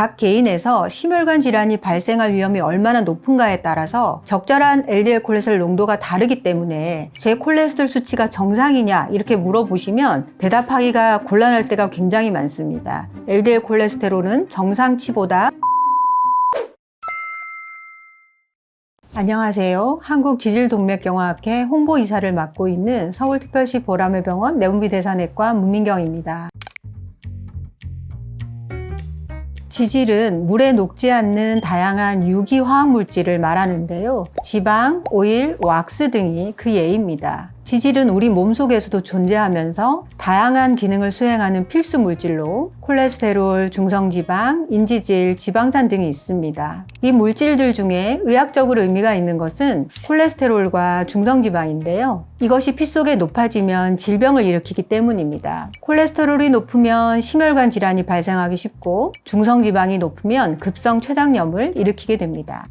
각 개인에서 심혈관 질환이 발생할 위험이 얼마나 높은가에 따라서 적절한 LDL 콜레스테롤 농도가 다르기 때문에 제 콜레스테롤 수치가 정상이냐 이렇게 물어보시면 대답하기가 곤란할 때가 굉장히 많습니다. LDL 콜레스테롤은 정상치보다 안녕하세요. 한국지질동맥경화학회 홍보이사를 맡고 있는 서울특별시 보라매 병원 내분비대사내과 문민경입니다. 지질은 물에 녹지 않는 다양한 유기화학 물질을 말하는데요. 지방, 오일, 왁스 등이 그 예입니다. 지질은 우리 몸 속에서도 존재하면서 다양한 기능을 수행하는 필수 물질로 콜레스테롤, 중성지방, 인지질, 지방산 등이 있습니다. 이 물질들 중에 의학적으로 의미가 있는 것은 콜레스테롤과 중성지방인데요. 이것이 피 속에 높아지면 질병을 일으키기 때문입니다. 콜레스테롤이 높으면 심혈관 질환이 발생하기 쉽고 중성지방이 높으면 급성 췌장염을 일으키게 됩니다.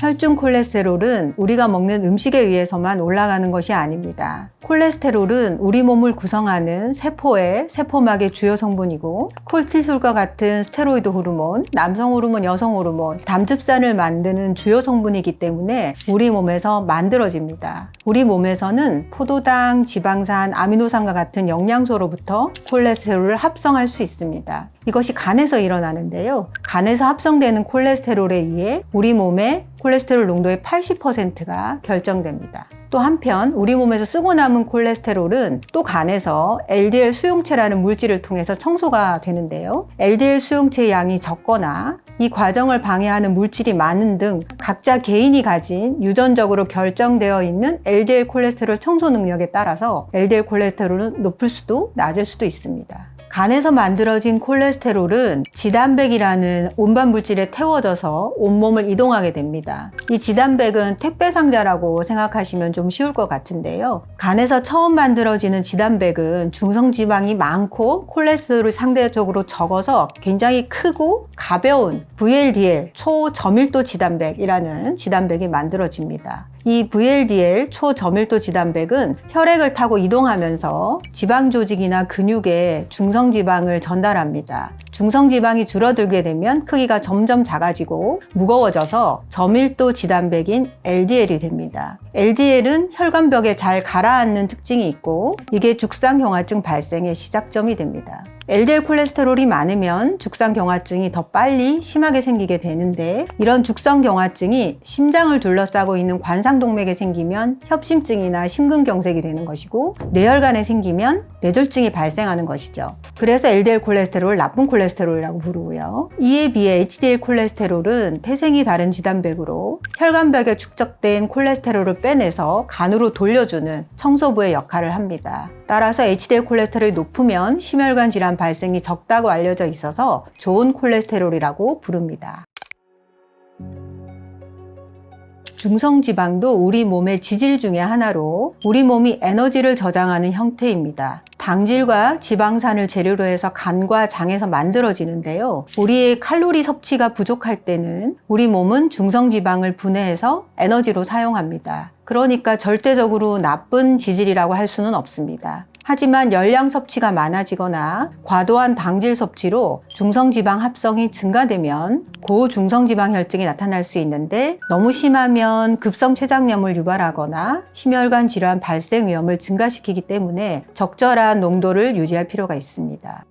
혈중 콜레스테롤은 우리가 먹는 음식에 의해서만 올라가는 것이 아닙니다. 콜레스테롤은 우리 몸을 구성하는 세포의 세포막의 주요 성분이고 콜티솔과 같은 스테로이드 호르몬, 남성 호르몬, 여성 호르몬, 담즙산을 만드는 주요 성분이기 때문에 우리 몸에서 만들어집니다. 우리 몸에서는 포도당, 지방산, 아미노산과 같은 영양소로부터 콜레스테롤을 합성할 수 있습니다. 이것이 간에서 일어나는데요. 간에서 합성되는 콜레스테롤에 의해 우리 몸의 콜레스테롤 농도의 80%가 결정됩니다. 또 한편 우리 몸에서 쓰고 남은 콜레스테롤은 또 간에서 LDL 수용체라는 물질을 통해서 청소가 되는데요. LDL 수용체의 양이 적거나 이 과정을 방해하는 물질이 많은 등 각자 개인이 가진 유전적으로 결정되어 있는 LDL 콜레스테롤 청소 능력에 따라서 LDL 콜레스테롤은 높을 수도 낮을 수도 있습니다. 간에서 만들어진 콜레스테롤은 지단백이라는 온반 물질에 태워져서 온몸을 이동하게 됩니다. 이 지단백은 택배 상자라고 생각하시면 좀 쉬울 것 같은데요. 간에서 처음 만들어지는 지단백은 중성 지방이 많고 콜레스테롤이 상대적으로 적어서 굉장히 크고 가벼운 VLDL 초저밀도 지단백이라는 지단백이 만들어집니다. 이 VLDL 초저밀도 지단백은 혈액을 타고 이동하면서 지방 조직이나 근육에 중성 지방을 전달합니다. 중성 지방이 줄어들게 되면 크기가 점점 작아지고 무거워져서 저밀도 지단백인 LDL이 됩니다. LDL은 혈관벽에 잘 가라앉는 특징이 있고 이게 죽상경화증 발생의 시작점이 됩니다. LDL 콜레스테롤이 많으면 죽상경화증이 더 빨리 심하게 생기게 되는데 이런 죽상경화증이 심장을 둘러싸고 있는 관상동맥에 생기면 협심증이나 심근경색이 되는 것이고 뇌혈관에 생기면 뇌졸중이 발생하는 것이죠. 그래서 LDL 콜레스테롤을 나쁜 콜레스테롤이라고 부르고요. 이에 비해 HDL 콜레스테롤은 태생이 다른 지단백으로 혈관벽에 축적된 콜레스테롤을 빼내서 간으로 돌려주는 청소부의 역할을 합니다. 따라서 HDL 콜레스테롤이 높으면 심혈관 질환 발생이 적다고 알려져 있어서 좋은 콜레스테롤이라고 부릅니다. 중성지방도 우리 몸의 지질 중의 하나로 우리 몸이 에너지를 저장하는 형태입니다. 당질과 지방산을 재료로 해서 간과 장에서 만들어지는데요. 우리의 칼로리 섭취가 부족할 때는 우리 몸은 중성지방을 분해해서 에너지로 사용합니다. 그러니까 절대적으로 나쁜 지질이라고 할 수는 없습니다. 하지만 열량 섭취가 많아지거나 과도한 당질 섭취로 중성지방 합성이 증가되면 고중성지방 혈증이 나타날 수 있는데 너무 심하면 급성 췌장염을 유발하거나 심혈관 질환 발생 위험을 증가시키기 때문에 적절한 농도를 유지할 필요가 있습니다.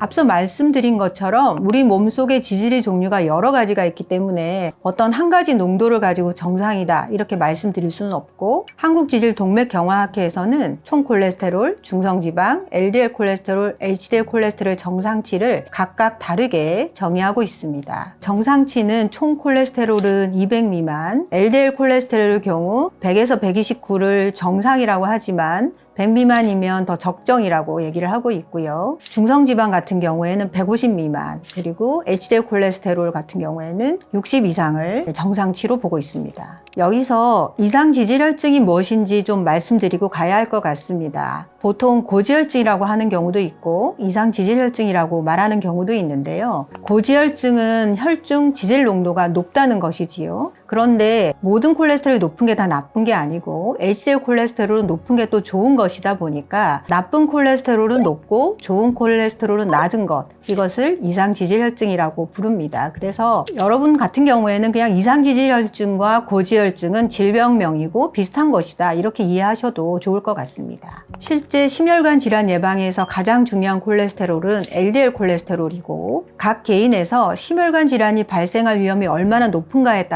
앞서 말씀드린 것처럼 우리 몸속에 지질의 종류가 여러 가지가 있기 때문에 어떤 한 가지 농도를 가지고 정상이다 이렇게 말씀드릴 수는 없고 한국지질 동맥경화학회에서는 총 콜레스테롤, 중성지방, LDL 콜레스테롤, HDL 콜레스테롤 정상치를 각각 다르게 정의하고 있습니다. 정상치는 총 콜레스테롤은 200 미만, LDL 콜레스테롤의 경우 100에서 129를 정상이라고 하지만 100 미만이면 더 적정이라고 얘기를 하고 있고요. 중성지방 같은 경우에는 150 미만, 그리고 HDL 콜레스테롤 같은 경우에는 60 이상을 정상치로 보고 있습니다. 여기서 이상 지질혈증이 무엇인지 좀 말씀드리고 가야 할 것 같습니다. 보통 고지혈증이라고 하는 경우도 있고 이상 지질혈증이라고 말하는 경우도 있는데요. 고지혈증은 혈중 지질 농도가 높다는 것이지요. 그런데 모든 콜레스테롤이 높은 게 다 나쁜 게 아니고 HDL 콜레스테롤은 높은 게 또 좋은 것이다 보니까 나쁜 콜레스테롤은 높고 좋은 콜레스테롤은 낮은 것 이것을 이상 지질혈증이라고 부릅니다. 그래서 여러분 같은 경우에는 그냥 이상 지질혈증과 고지혈증은 질병명이고 비슷한 것이다 이렇게 이해하셔도 좋을 것 같습니다. 실제 심혈관 질환 예방에서 가장 중요한 콜레스테롤은 LDL 콜레스테롤이고 각 개인에서 심혈관 질환이 발생할 위험이 얼마나 높은가에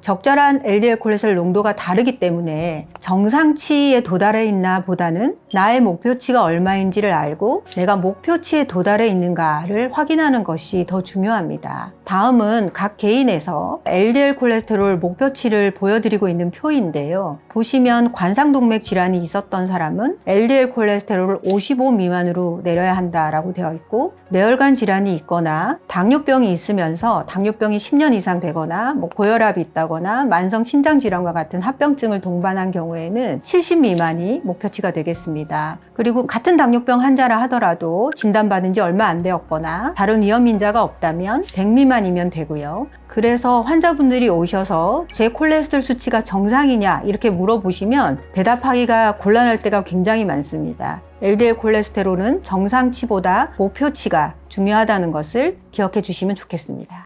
적절한 LDL 콜레스테롤 농도가 다르기 때문에 정상치에 도달해 있나 보다는 나의 목표치가 얼마인지를 알고 내가 목표치에 도달해 있는가를 확인하는 것이 더 중요합니다. 다음은 각 개인에서 LDL 콜레스테롤 목표치를 보여드리고 있는 표인데요. 보시면 관상동맥 질환이 있었던 사람은 LDL 콜레스테롤을 55 미만으로 내려야 한다라고 되어 있고 뇌혈관 질환이 있거나 당뇨병이 있으면서 당뇨병이 10년 이상 되거나 뭐 고혈압이 있다거나 만성 신장 질환과 같은 합병증을 동반한 경우에는 70 미만이 목표치가 되겠습니다. 그리고 같은 당뇨병 환자라 하더라도 진단받은 지 얼마 안 되었거나 다른 위험 인자가 없다면 100 미만이면 되고요. 그래서 환자분들이 오셔서 제 콜레스테롤 수치가 정상이냐 이렇게 물어보시면 대답하기가 곤란할 때가 굉장히 많습니다. LDL 콜레스테롤은 정상치보다 목표치가 중요하다는 것을 기억해 주시면 좋겠습니다.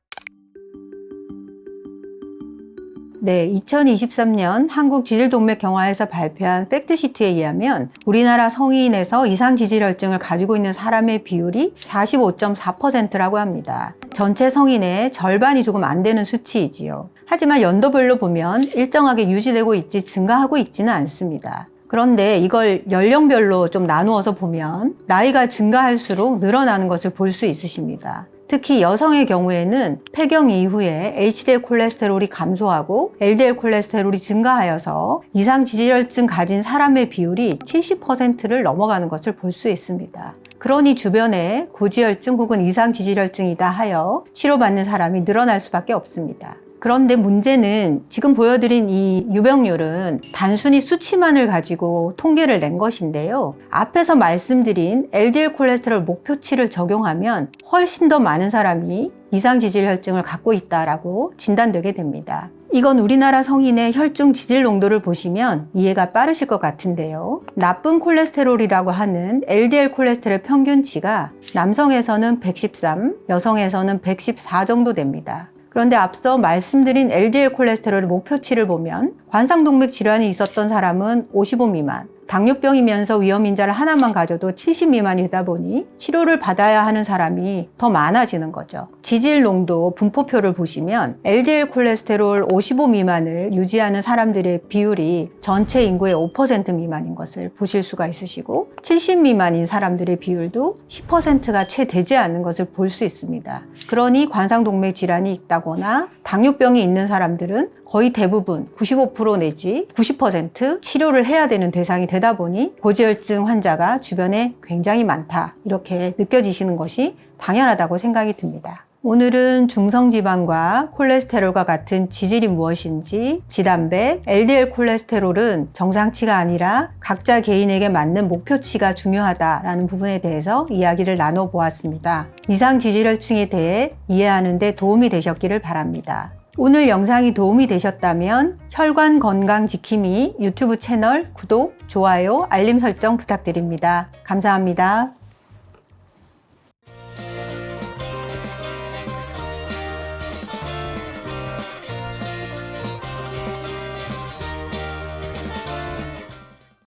네, 2023년 한국 지질동맥 경화에서 발표한 팩트시트에 의하면 우리나라 성인에서 이상 지질혈증을 가지고 있는 사람의 비율이 45.4%라고 합니다. 전체 성인의 절반이 조금 안 되는 수치이지요. 하지만 연도별로 보면 일정하게 유지되고 있지 증가하고 있지는 않습니다. 그런데 이걸 연령별로 좀 나누어서 보면 나이가 증가할수록 늘어나는 것을 볼 수 있으십니다. 특히 여성의 경우에는 폐경 이후에 HDL 콜레스테롤이 감소하고 LDL 콜레스테롤이 증가하여서 이상 지질혈증 가진 사람의 비율이 70%를 넘어가는 것을 볼 수 있습니다. 그러니 주변에 고지혈증 혹은 이상 지질혈증이다 하여 치료받는 사람이 늘어날 수밖에 없습니다. 그런데 문제는 지금 보여드린 이 유병률은 단순히 수치만을 가지고 통계를 낸 것인데요. 앞에서 말씀드린 LDL 콜레스테롤 목표치를 적용하면 훨씬 더 많은 사람이 이상 지질 혈증을 갖고 있다라고 진단되게 됩니다. 이건 우리나라 성인의 혈중 지질 농도를 보시면 이해가 빠르실 것 같은데요. 나쁜 콜레스테롤이라고 하는 LDL 콜레스테롤 평균치가 남성에서는 113, 여성에서는 114 정도 됩니다. 그런데 앞서 말씀드린 LDL 콜레스테롤의 목표치를 보면 관상동맥 질환이 있었던 사람은 55 미만, 당뇨병이면서 위험 인자를 하나만 가져도 70 미만이 되다 보니 치료를 받아야 하는 사람이 더 많아지는 거죠. 지질 농도 분포표를 보시면 LDL 콜레스테롤 55 미만을 유지하는 사람들의 비율이 전체 인구의 5% 미만인 것을 보실 수가 있으시고 70 미만인 사람들의 비율도 10%가 채 되지 않는 것을 볼 수 있습니다. 그러니 관상동맥 질환이 있다거나 당뇨병이 있는 사람들은 거의 대부분 95% 내지 90% 치료를 해야 되는 대상이 되다 보니 고지혈증 환자가 주변에 굉장히 많다. 이렇게 느껴지시는 것이 당연하다고 생각이 듭니다. 오늘은 중성지방과 콜레스테롤과 같은 지질이 무엇인지, 지단백, LDL 콜레스테롤은 정상치가 아니라 각자 개인에게 맞는 목표치가 중요하다라는 부분에 대해서 이야기를 나눠보았습니다. 이상 지질혈증에 대해 이해하는 데 도움이 되셨기를 바랍니다. 오늘 영상이 도움이 되셨다면 혈관 건강 지킴이 유튜브 채널 구독, 좋아요, 알림 설정 부탁드립니다. 감사합니다.